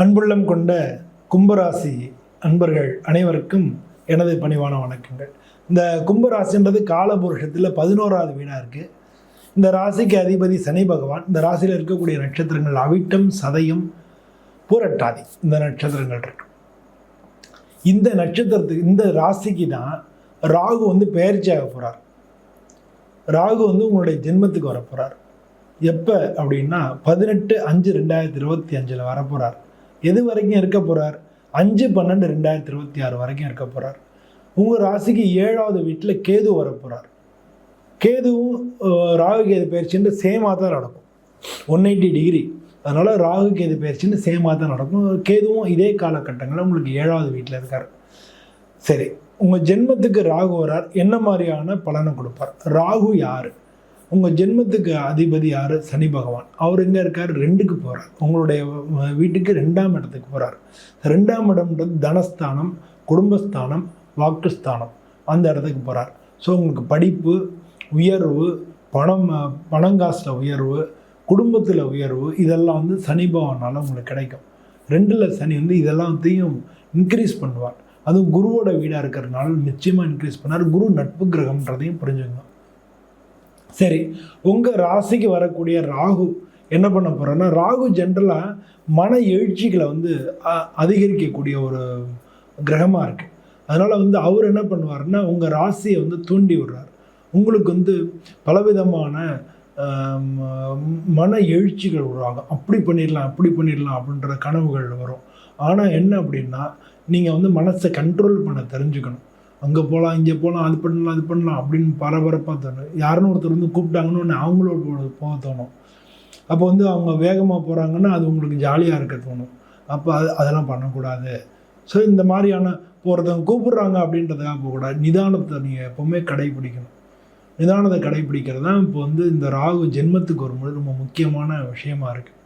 அன்புள்ளம் கொண்ட கும்பராசி அன்பர்கள் அனைவருக்கும் எனது பணிவான வணக்கங்கள். இந்த கும்பராசின்றது காலபுருஷத்தில் பதினோராவது வீடாக இருக்குது இந்த ராசிக்கு அதிபதி சனி பகவான் இந்த ராசியில் இருக்கக்கூடிய நட்சத்திரங்கள் அவிட்டம் சதயம் பூரட்டாதி இந்த நட்சத்திரங்கள் இருக்கு. இந்த நட்சத்திரத்துக்கு இந்த ராசிக்கு தான் ராகு வந்து பெயர்ச்சியாக போகிறார் ராகு வந்து உங்களுடைய ஜென்மத்துக்கு வரப்போகிறார் எப்போ? அப்படின்னா பதினெட்டு அஞ்சு ரெண்டாயிரத்தி இருபத்தி அஞ்சில் வரப்போகிறார் எது வரைக்கும் இருக்க போகிறார் அஞ்சு பன்னெண்டு ரெண்டாயிரத்தி இருபத்தி ஆறு வரைக்கும் இருக்க போகிறார் உங்கள் ராசிக்கு ஏழாவது வீட்டில் கேது வரப்போகிறார் கேதுவும் ராகு கேது பயிற்சின்னு சேமாக தான் நடக்கும். One eighty degree. அதனால் ராகு கேது பயிற்சின்னு சேமாக தான் நடக்கும். கேதுவும் இதே காலகட்டங்களில் உங்களுக்கு ஏழாவது வீட்டில் இருக்கார். சரி உங்கள் ஜென்மத்துக்கு ராகு வரார். என்ன மாதிரியான பலனை கொடுப்பார்? ராகு யார்? உங்கள் ஜென்மத்துக்கு அதிபதி யார்? சனி பகவான். அவர் எங்கே இருக்கார்? ரெண்டுக்கு போகிறார் உங்களுடைய வீட்டுக்கு ரெண்டாம் இடத்துக்கு போகிறார் ரெண்டாம் இடம்ன்றது தனஸ்தானம் குடும்பஸ்தானம் வாக்குஸ்தானம். அந்த இடத்துக்கு போகிறார் ஸோ உங்களுக்கு படிப்பு உயர்வு பணம் பணங்காசில் உயர்வு குடும்பத்தில் உயர்வு இதெல்லாம் வந்து சனி பகவானால் உங்களுக்கு கிடைக்கும். ரெண்டில் சனி வந்து இதெல்லாத்தையும் இன்க்ரீஸ் பண்ணுவார். அதுவும் குருவோட வீடாக இருக்கிறதுனால நிச்சயமாக இன்க்ரீஸ் பண்ணார். குரு நட்பு கிரகம்ன்றதையும் புரிஞ்சுக்கணும். சரி உங்கள் ராசிக்கு வரக்கூடிய ராகு என்ன பண்ண போகிறோன்னா ராகு ஜென்ரலாக மன எழுச்சிகளை வந்து அ- அதிகரிக்கக்கூடிய ஒரு கிரகமாக இருக்குது அதனால் வந்து அவர் என்ன பண்ணுவார்னா உங்கள் ராசியை வந்து தூண்டி விடுறார். உங்களுக்கு வந்து பலவிதமான மன எழுச்சிகள் உருவாகும். அப்படி பண்ணிடலாம் அப்படி பண்ணிடலாம் அப்படின்ற கனவுகள் வரும். ஆனால் என்ன அப்படின்னா நீங்கள் வந்து மனசை கண்ட்ரோல் பண்ண தெரிஞ்சுக்கணும். அங்கே போகலாம் இங்கே போகலாம் அது பண்ணலாம் அது பண்ணலாம் அப்படின்னு பரபரப்பாக தோணும். யாருன்னு ஒருத்தர் வந்து கூப்பிட்டாங்கன்னு ஒன்று அவங்களோட போக- தோணும். அப்போ வந்து அவங்க வேகமாக போகிறாங்கன்னா அது உங்களுக்கு ஜாலியாக இருக்க தோணும். அப்போ அது அதெல்லாம் பண்ணக்கூடாது. ஸோ இந்த மாதிரியான ஒருத்தவங்க கூப்பிடுறாங்க அப்படின்றதுக்காக போகக்கூடாது. நிதானத்தை நீங்கள் எப்போவுமே கடைபிடிக்கணும். நிதானத்தை கடைபிடிக்கிறது தான் இப்போ வந்து இந்த ராகு ஜென்மத்துக்கு வரும்போது ரொம்ப முக்கியமான விஷயமா இருக்குது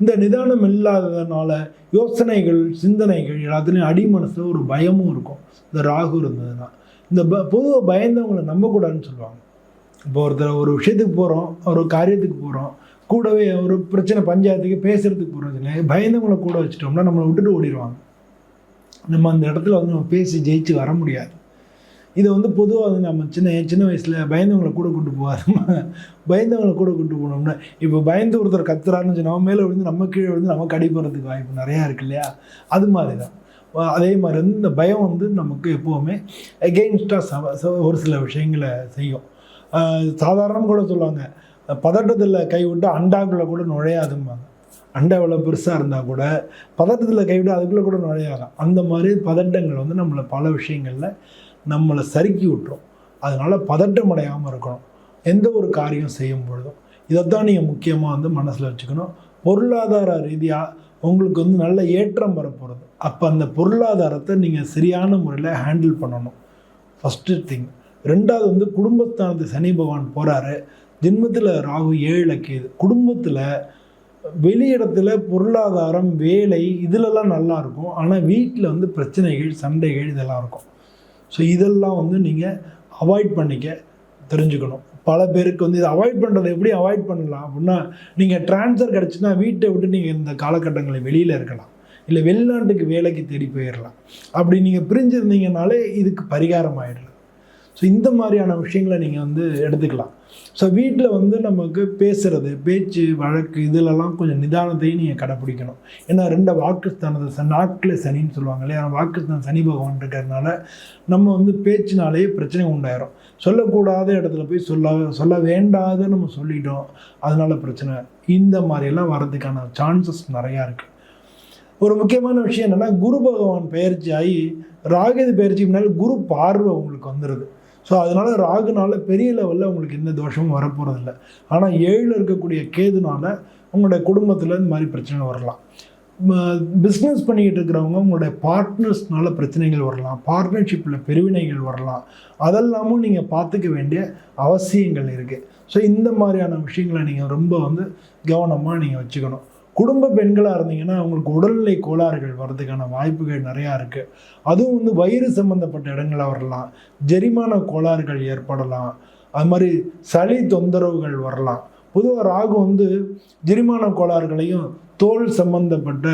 இந்த நிதானம் இல்லாததுனால யோசனைகள் சிந்தனைகள் எல்லாத்துலேயும் அடி மனசில் ஒரு பயமும் இருக்கும். இந்த ராகு இருந்ததுன்னா. இந்த ப பொதுவாக பயந்தவங்களை நம்பக்கூடாதுன்னு சொல்லுவாங்க. இப்போ ஒருத்தர் ஒரு விஷயத்துக்கு போகிறோம் ஒரு காரியத்துக்கு போகிறோம் கூடவே ஒரு பிரச்சனை பஞ்சாயத்துக்கு பேசுகிறதுக்கு போகிறோம் இல்லை பயந்தவங்களை கூட வச்சுட்டோம்னா நம்மளை விட்டுட்டு ஓடிடுவாங்க. நம்ம அந்த இடத்துல வந்து நம்ம பேசி ஜெயிச்சு வர முடியாது. இதை வந்து பொதுவாக வந்து நம்ம சின்ன சின்ன வயசில் பயந்தவங்களை கூட கொண்டு போகாதமா பயந்தவங்களை கூட கொண்டு போனோம்னா இப்போ பயந்து ஒருத்தர் கத்துறாருன்னு வச்சு நம்ம மேலே விழுந்து நம்ம கீழே விழுந்து நமக்கு அடிபடுறதுக்கு வாய்ப்பு நிறையா இருக்கு இல்லையா? அது மாதிரி தான் அதே மாதிரி வந்து இந்த பயம் வந்து நமக்கு எப்போவுமே எகெயின்ஸ்டாக ஒரு சில விஷயங்களை செய்யும். சாதாரணம் கூட சொல்லுவாங்க பதட்டத்தில் கைவிட்டு அண்டாக்குள்ளே கூட நுழையாதும்பாங்க. அண்டை எவ்வளோ பெருசாக இருந்தால் கூட பதட்டத்தில் கைவிட்டு அதுக்குள்ளே கூட நுழையாதான் அந்த மாதிரி பதட்டங்கள் வந்து நம்மளை பல விஷயங்களில் நம்மளை சறுக்கி விட்டுரும். அதனால் பதட்டம் அடையாமல் இருக்கணும். எந்த ஒரு காரியம் செய்யும் பொழுதும் இதைத்தான் நீங்கள் முக்கியமாக வந்து மனசில் வச்சுக்கணும். பொருளாதார ரீதியாக உங்களுக்கு வந்து நல்ல ஏற்றம் வரப்போகிறது அப்போ அந்த பொருளாதாரத்தை நீங்கள் சரியான முறையில் ஹேண்டில் பண்ணணும். ஃபஸ்ட்டு திங் ரெண்டாவது வந்து குடும்பஸ்தானத்து சனி பகவான் போகிறாரு ஜென்மத்தில் ராகு ஏழு கேது. குடும்பத்தில் வெளியிடத்தில் பொருளாதாரம் வேலை இதிலெல்லாம் நல்லாயிருக்கும் ஆனால் வீட்டில் வந்து பிரச்சனைகள் சண்டைகள் இதெல்லாம் இருக்கும். ஸோ இதெல்லாம் வந்து நீங்கள் அவாய்ட் பண்ணிக்க தெரிஞ்சுக்கணும். பல பேருக்கு வந்து இதை அவாய்ட் பண்ணுறதை எப்படி அவாய்ட் பண்ணலாம் அப்படின்னா நீங்கள் ட்ரான்ஸ்ஃபர் கிடச்சுன்னா வீட்டை விட்டு நீங்கள் இந்த காலகட்டங்களில் வெளியில் இருக்கலாம். இல்லை வெளிநாட்டுக்கு வேலைக்கு தேடி போயிடலாம் அப்படி நீங்கள் பிரிஞ்சிருந்தீங்கனாலே இதுக்கு பரிகாரம் ஆயிடலாம். ஸோ இந்த மாதிரியான விஷயங்களை நீங்கள் வந்து எடுத்துக்கலாம். ஸோ வீட்டில் வந்து நமக்கு பேசுகிறது பேச்சு வழக்கு இதிலெல்லாம் கொஞ்சம் நிதானத்தையும் நீங்கள் கடைப்பிடிக்கணும். ஏன்னா ரெண்டு வாக்குஸ்தானத்தை ச நாட்டில் சனின்னு சொல்லுவாங்க இல்லையா? வாக்குஸ்தான் சனி பகவான் இருக்கிறதுனால நம்ம வந்து பேச்சினாலேயே பிரச்சனை உண்டாயிரும். சொல்லக்கூடாத இடத்துல போய் சொல்ல சொல்ல வேண்டாத நம்ம சொல்லிட்டோம் அதனால பிரச்சனை. இந்த மாதிரியெல்லாம் வர்றதுக்கான சான்சஸ் நிறையா இருக்குது ஒரு முக்கியமான விஷயம் என்னென்னா குரு பகவான் பயிற்சி ஆகி ராகது பயிற்சி முன்னால் குரு பார்வை உங்களுக்கு வந்துடுது ஸோ அதனால் ராகுனால பெரிய லெவலில் உங்களுக்கு எந்த தோஷமும் வரப்போகிறதில்ல ஆனால் ஏழில் இருக்கக்கூடிய கேதுனால உங்களுடைய குடும்பத்தில் இந்த மாதிரி பிரச்சனை வரலாம். பிஸ்னஸ் பண்ணிக்கிட்டு இருக்கிறவங்க உங்களுடைய பார்ட்னர்ஸ்னால பிரச்சனைகள் வரலாம். பார்ட்னர்ஷிப்பில் பெருவினைகள் வரலாம். அதெல்லாமும் நீங்கள் பார்த்துக்க வேண்டிய அவசியங்கள் இருக்குது ஸோ இந்த மாதிரியான விஷயங்களை நீங்கள் ரொம்ப வந்து கவனமாக நீங்கள் வச்சுக்கணும். குடும்ப பெண்களாக இருந்தீங்கன்னா அவங்களுக்கு உடல்நிலை கோளாறுகள் வர்றதுக்கான வாய்ப்புகள் நிறையா இருக்குது அதுவும் வந்து வயிறு சம்மந்தப்பட்ட இடங்களாக வரலாம். ஜெரிமான கோளாறுகள் ஏற்படலாம். அது மாதிரி சளி தொந்தரவுகள் வரலாம். பொதுவாக ராகு வந்து ஜெரிமான கோளாறுகளையும் தோல் சம்பந்தப்பட்ட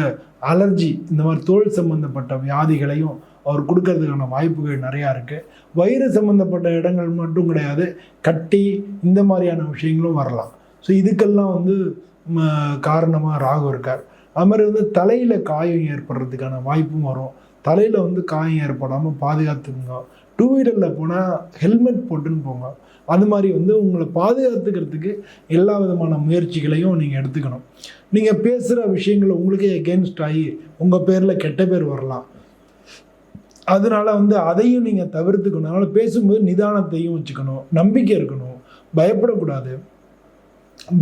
அலர்ஜி இந்த மாதிரி தோல் சம்பந்தப்பட்ட வியாதிகளையும் அவர் கொடுக்கறதுக்கான வாய்ப்புகள் நிறையா இருக்குது வயிறு சம்மந்தப்பட்ட இடங்கள் மட்டும் கிடையாது கட்டி இந்த மாதிரியான விஷயங்களும் வரலாம். ஸோ இதுக்கெல்லாம் வந்து காரணமாக ராகு இருக்கார். அது மாதிரி வந்து தலையில் காயம் ஏற்படுறதுக்கான வாய்ப்பும் வரும். தலையில் வந்து காயம் ஏற்படாமல் பாதுகாத்துக்குங்க. டூ வீலரில் போனால் ஹெல்மெட் போட்டுன்னு போங்க. அது மாதிரி வந்து உங்களை பாதுகாத்துக்கிறதுக்கு எல்லா விதமான முயற்சிகளையும் நீங்கள் எடுத்துக்கணும். நீங்கள் பேசுகிற விஷயங்களை உங்களுக்கே எகென்ஸ்ட் ஆகி உங்கள் பேரில் கெட்ட பேர் வரலாம். அதனால் வந்து அதையும் நீங்கள் தவிர்த்துக்கணும். அதனால் பேசும்போது நிதானத்தையும் வச்சுக்கணும். நம்பிக்கை இருக்கணும். பயப்படக்கூடாது.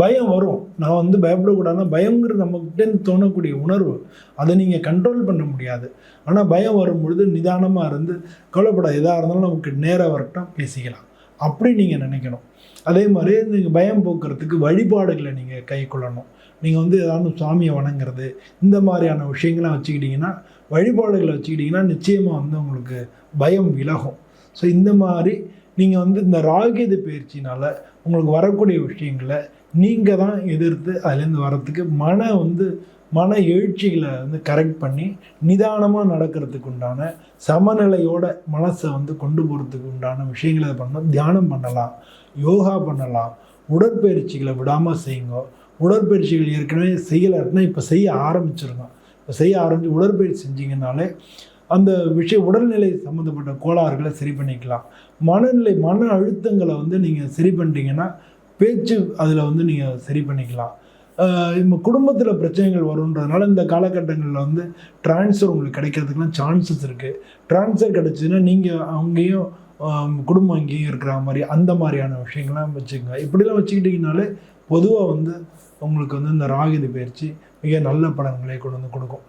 பயம் வரும். நான் வந்து பயப்படக்கூடாதுன்னா பயங்கிறது நம்மக்கிட்டேருந்து தோணக்கூடிய உணர்வு. அதை நீங்கள் கண்ட்ரோல் பண்ண முடியாது. ஆனால் பயம் வரும்பொழுது நிதானமாக இருந்து கவலைப்படாது எதாக இருந்தாலும் நமக்கு நேராக வரட்டும் பேசிக்கலாம். அப்படி நீங்கள் நினைக்கணும். அதே மாதிரி நீங்கள் பயம் போக்குறதுக்கு வழிபாடுகளை நீங்கள் கை கொள்ளணும். நீங்கள் வந்து ஏதாவது சுவாமியை வணங்குறது இந்த மாதிரியான விஷயங்கள்லாம் வச்சுக்கிட்டிங்கன்னா வழிபாடுகளை வச்சுக்கிட்டிங்கன்னா நிச்சயமாக வந்து உங்களுக்கு பயம் விலகும். ஸோ இந்த மாதிரி நீங்கள் வந்து இந்த ராகேது பயிற்சினால் உங்களுக்கு வரக்கூடிய விஷயங்களை நீங்கள் தான் எதிர்த்து அதுலேருந்து வரத்துக்கு மன வந்து மன எழுச்சிகளை வந்து கரெக்ட் பண்ணி நிதானமாக நடக்கிறதுக்கு உண்டான சமநிலையோட மனசை வந்து கொண்டு போகிறதுக்கு உண்டான விஷயங்களை பண்ணணும். தியானம் பண்ணலாம் யோகா பண்ணலாம் உடற்பயிற்சிகளை விடாமல் செய்யுங்க. உடற்பயிற்சிகள் ஏற்கனவே செய்யலைன்னா இப்போ செய்ய ஆரம்பிச்சிருங்க. இப்போ செய்ய ஆரம்பித்து உடற்பயிற்சி செஞ்சீங்கனாலே அந்த விஷய உடல்நிலை சம்மந்தப்பட்ட கோளாறுகளை சரி பண்ணிக்கலாம். மனநிலை மன அழுத்தங்களை வந்து நீங்கள் சரி பண்ணிட்டீங்கன்னா பேச்சு அதில் வந்து நீங்கள் சரி பண்ணிக்கலாம். நம்ம குடும்பத்தில் பிரச்சனைகள் வருன்றதுனால இந்த காலகட்டங்களில் வந்து ட்ரான்ஸ்ஃபர் உங்களுக்கு கிடைக்கிறதுக்குலாம் சான்சஸ் இருக்குது ட்ரான்ஸ்ஃபர் கிடச்சிதுன்னா நீங்கள் அங்கேயும் குடும்பம் அங்கேயும் இருக்கிற மாதிரி அந்த மாதிரியான விஷயங்கள்லாம் வச்சுக்கோங்க. இப்படிலாம் வச்சுக்கிட்டிங்கனாலே பொதுவாக வந்து உங்களுக்கு வந்து இந்த ராகிதி பயிற்சி மிக நல்ல பலன்களை கொண்டு வந்து கொடுக்கும்.